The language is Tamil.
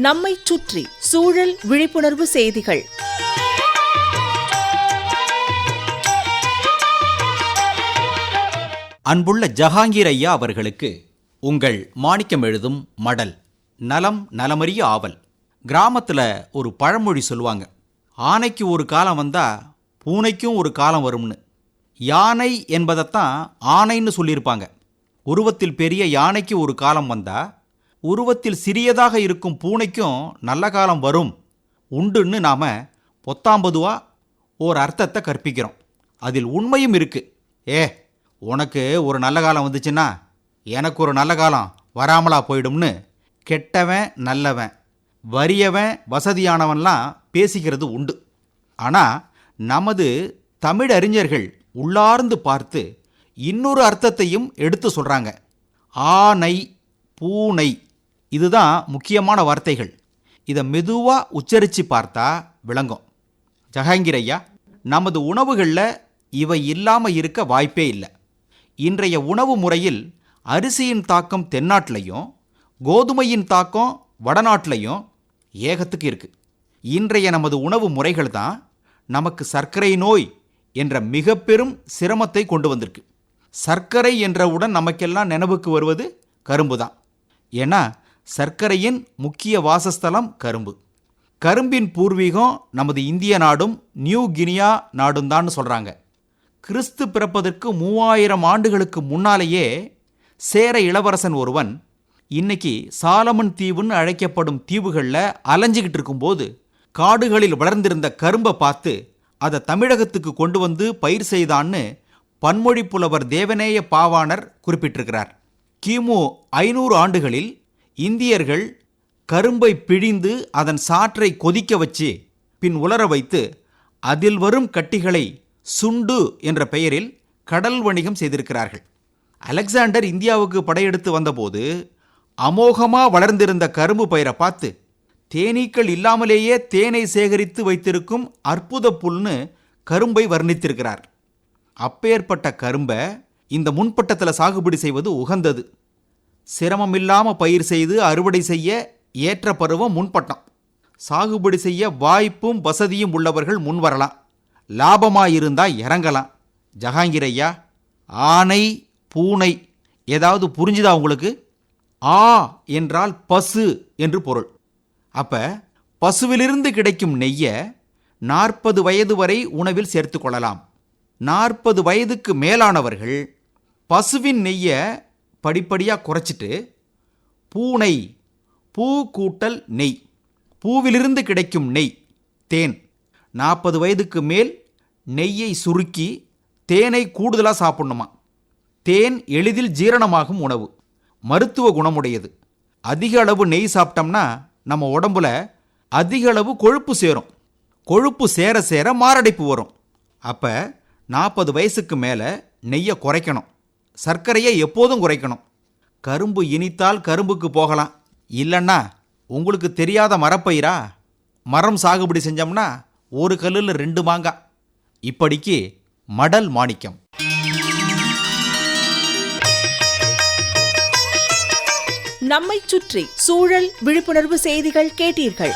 நம்மை சுற்றி சூழல் விழிப்புணர்வு செய்திகள். அன்புள்ள ஜஹாங்கீர் ஐயா அவர்களுக்கு உங்கள் மாணிக்கம் எழுதும் மடல் நலம் நலமறிய ஆவல். கிராமத்தில் ஒரு பழமொழி சொல்லுவாங்க. ஆனைக்கு ஒரு காலம் வந்தா பூனைக்கும் ஒரு காலம் வரும்னு. யானை என்பதைத்தான் ஆனைன்னு சொல்லியிருப்பாங்க. உருவத்தில் பெரிய யானைக்கு ஒரு காலம் வந்தால் உருவத்தில் சிறியதாக இருக்கும் பூனைக்கும் நல்ல காலம் வரும். உண்டுன்னு நாம பொத்தாம்பதுவா ஓர் அர்த்தத்தை கற்பிக்கிறோம். அதில் உண்மையும் இருக்கு. ஏ உனக்கு ஒரு நல்ல காலம் வந்துச்சுன்னா எனக்கு ஒரு நல்ல காலம் வராமலா போயிடும்னு கெட்டவன் நல்லவன் வறியவன் வசதியானவன்லாம் பேசிக்கிறது உண்டு. ஆனால் நமது தமிழ் அறிஞர்கள் உள்ளார்ந்து பார்த்து இன்னொரு அர்த்தத்தையும் எடுத்து சொல்கிறாங்க ஆனை பூனை. இதுதான் முக்கியமான வார்த்தைகள். இதை மெதுவாக உச்சரித்து பார்த்தா விளங்கும். ஜஹாங்கீர் ஐயா நமது உணவுகளில் இவை இல்லாமல் இருக்க வாய்ப்பே இல்லை. இன்றைய உணவு முறையில் அரிசியின் தாக்கம் தென்னாட்டிலையும் கோதுமையின் தாக்கம் வடநாட்டிலையும் ஏகத்துக்கு இருக்குது இன்றைய நமது உணவு முறைகள் தான் நமக்கு சர்க்கரை நோய் என்ற மிக பெரும் சிரமத்தை கொண்டு வந்திருக்கு. சர்க்கரை என்றவுடன் நமக்கெல்லாம் நினைவுக்கு வருவது கரும்பு தான் ஏன்னா சர்க்கரையின் முக்கிய வாசஸ்தலம் கரும்பு. கரும்பின் பூர்வீகம் நமது இந்திய நாடும் நியூ கினியா நாடும் தான் சொல்கிறாங்க கிறிஸ்து பிறப்பதற்கு மூவாயிரம் ஆண்டுகளுக்கு முன்னாலேயே சேர இளவரசன் ஒருவன் இன்னைக்கு சாலமன் தீவுன்னு அழைக்கப்படும் தீவுகளில் அலைஞ்சிக்கிட்டு இருக்கும்போது காடுகளில் வளர்ந்திருந்த கரும்பை பார்த்து அதை தமிழகத்துக்கு கொண்டு வந்து பயிர் செய்தான்னு பன்மொழி புலவர் தேவநேய பாவாணர் குறிப்பிட்டிருக்கிறார். கிமு ஐநூறு ஆண்டுகளில் இந்தியர்கள் கரும்பை பிழிந்து அதன் சாற்றை கொதிக்க வச்சு பின் உலர வைத்து அதில் வரும் கட்டிகளை சுண்டு என்ற பெயரில் கடல் வணிகம் செய்திருக்கிறார்கள். அலெக்சாண்டர் இந்தியாவுக்கு படையெடுத்து வந்தபோது அமோகமா வளர்ந்திருந்த கரும்பு பயிரை பார்த்து தேனீக்கள் இல்லாமலேயே தேனை சேகரித்து வைத்திருக்கும் அற்புத புல்னு கரும்பை வர்ணித்திருக்கிறார். அப்பேற்பட்ட கரும்பை இந்த முன்பட்டத்தில் சாகுபடி செய்வது உகந்தது. சிரமமில்லாமல் பயிர் செய்து அறுவடை செய்ய ஏற்ற பருவம் முன்பட்டம். சாகுபடி செய்ய வாய்ப்பும் வசதியும் உள்ளவர்கள் முன் வரலாம் இருந்தால் இறங்கலாம். ஜஹாங்கீர் ஐயா ஆனை பூனை ஏதாவது புரிஞ்சுதா உங்களுக்கு? ஆ என்றால் பசு என்று பொருள். அப்ப பசுவிலிருந்து கிடைக்கும் நெய்யை நாற்பது வயது வரை உணவில் சேர்த்து கொள்ளலாம். நாற்பது வயதுக்கு மேலானவர்கள் பசுவின் நெய்யை படிப்படியாக குறைச்சிட்டு பூனை பூ கூட்டல் நெய் பூவிலிருந்து கிடைக்கும் நெய் தேன். நாற்பது வயதுக்கு மேல் நெய்யை சுருக்கி தேனை கூடுதலாக சாப்பிடணுமா? தேன் எளிதில் ஜீரணமாகும் உணவு. மருத்துவ குணமுடையது. அதிக அளவு நெய் சாப்பிட்டோம்னா நம்ம உடம்புல அதிக அளவு கொழுப்பு சேரும். கொழுப்பு சேர சேர மாரடைப்பு வரும். அப்போ நாற்பது வயசுக்கு மேலே நெய்யை குறைக்கணும். சர்க்கரையை எப்போதும் குறைக்கணும். கரும்பு இனித்தால் கரும்புக்கு போகலாம். இல்லைன்னா உங்களுக்கு தெரியாத மரப்பயிரா? மரம் சாகுபடி செஞ்சோம்னா ஒரு கல்லில் ரெண்டு மாங்காய் இப்படிக்கு மடல் மாணிக்கம். நம்மை சுற்றி சூழல் விழிப்புணர்வு செய்திகள் கேட்டீர்கள்.